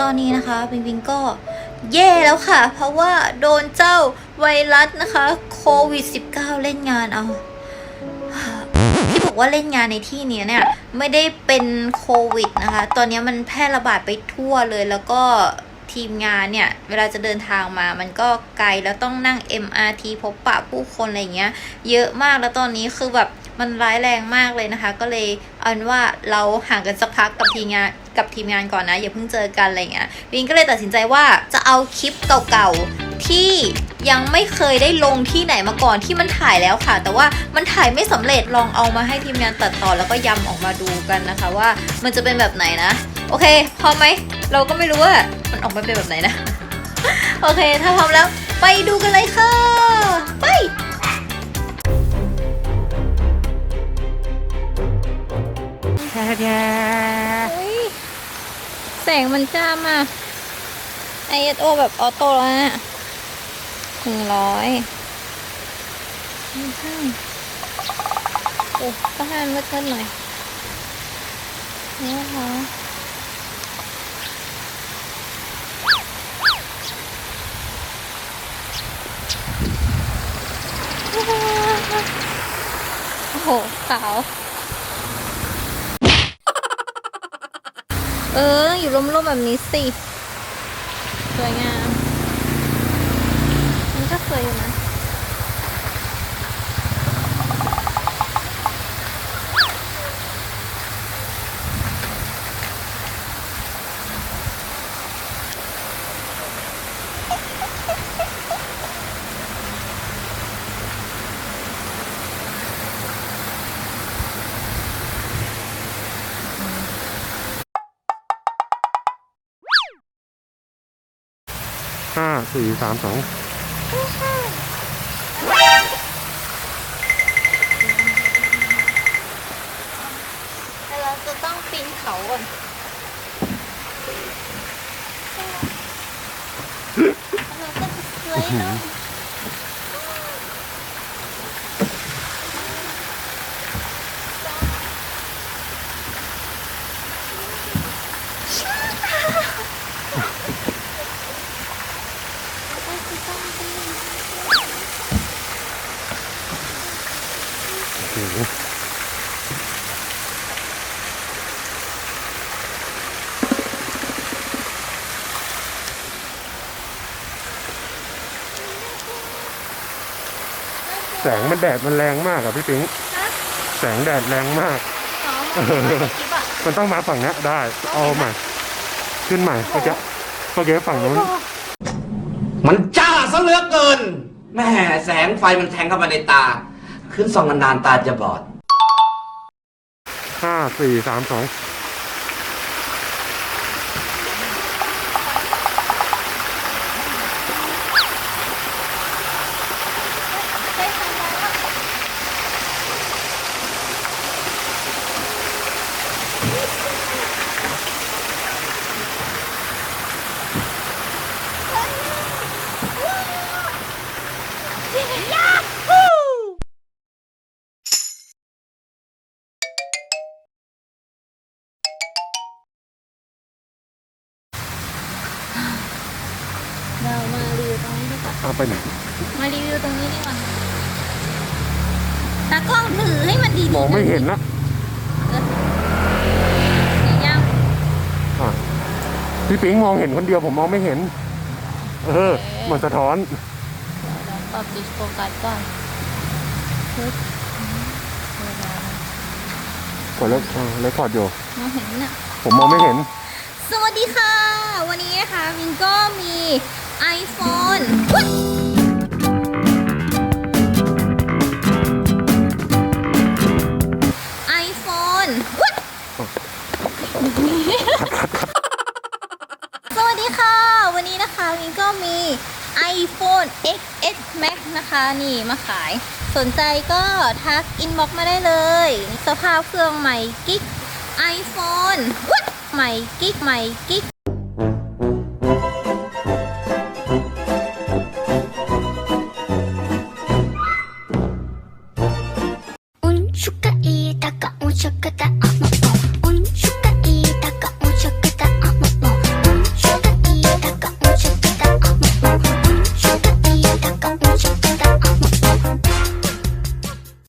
ตอนนี้นะคะปิงปิงก็แย่แล้วค่ะ เพราะว่าโดนเจ้าไวรัสนะคะโควิด -19 เล่นงานเอาที่บอกว่าเล่นงานในที่นี้เนี่ยไม่ได้เป็นโควิดนะคะ ตอนนี้มันแพร่ระบาดไปทั่วเลยแล้วก็ทีมงานเนี่ยเวลาจะเดินทางมา มันก็ไกลแล้วต้องนั่ง MRT พบปะผู้คนอะไรเงี้ย เยอะมากแล้วตอนนี้คือแบบมันร้ายแรงมากเลยนะคะ ก็เลย เอาเป็นว่าเราห่างกันสักพักกับทีมงานกับทีมงานก่อนนะอย่าเพิ่งเจอกันอะไรเงี้ยวินก็เลยตัดสินใจว่าจะเอาคลิปเก่าๆที่ยังไม่เคยได้ลงที่ไหนมาก่อนที่มันถ่ายแล้วค่ะ แต่ว่ามันถ่ายไม่สำเร็จลองเอามาให้ทีมงานตัดต่อแล้วก็ยำออกมาดูกันนะคะ ว่ามันจะเป็นแบบไหนนะ โอเคพร้อมไหมเราก็ไม่รู้ว่ามันออกมาเป็นแบบไหนนะ โอเค ถ้าพร้อมแล้ว ไปดูกันเลยค่ะ ไป แท้แท้แสงมันจ้ามาก ISO แบบออโต้แล้วนะหนึ่งร้อยไม่ใช่โอ้ก็ให้มันมืดๆหน่อยนี่นะคะโอ้โห ขาว เอออยู่ร่มๆแบบนี้สิ สวยงาม มันก็สวยอยู่นะ ห้าสี่สามสองแต่เราจะต้องปีนเขาก่อนเราก็จะสวยเนาะ แสงมันแดดมันแรงมากอะพี่ปิ๊งแสงแดดแรงมากอ๋อมันเป็นคลิปอะมันต้องมาฝั่งเนี้ยได้ เอาใหม่ ขึ้นใหม่เมื่อกี้เมื่อกี้ฝั่งนู้น มันจ้าซะเหลือเกินแม่แสงไฟมันแทงเข้ามาในตา ขึ้นส่องนานๆตาจะบอดห้าสี่สามสอง ได้ทำแล้ว เรามารีวิวตรงนี้ดีกว่า เอาไปไหนมารีวิวตรงนี้ดีกว่าตากล้องถือให้มันดีๆมองไม่เห็นนะเออเห็นยังอะพี่ปิ๊งมองเห็นคนเดียวผมมองไม่เห็น เออ มันสะท้อนเดี๋ยวเราปรับดิสโฟกัสก่อนปึ๊บอืมเวลากดแล้วแล้วถอดอยู่มองเห็นน่ะผมมองไม่เห็น สวัสดีค่ะ วันนี้นะคะวินก็มี iPhone อุ๊ย iPhone อุ๊ยสวัสดีค่ะ วันนี้นะคะวินก็มี iPhone XS Max นะคะนี่มาขาย สนใจก็ทักอินบ็อกมาได้เลย สภาพเครื่องใหม่กิ๊ก iPhone ใหม่กิ๊กใหม่กิ๊ก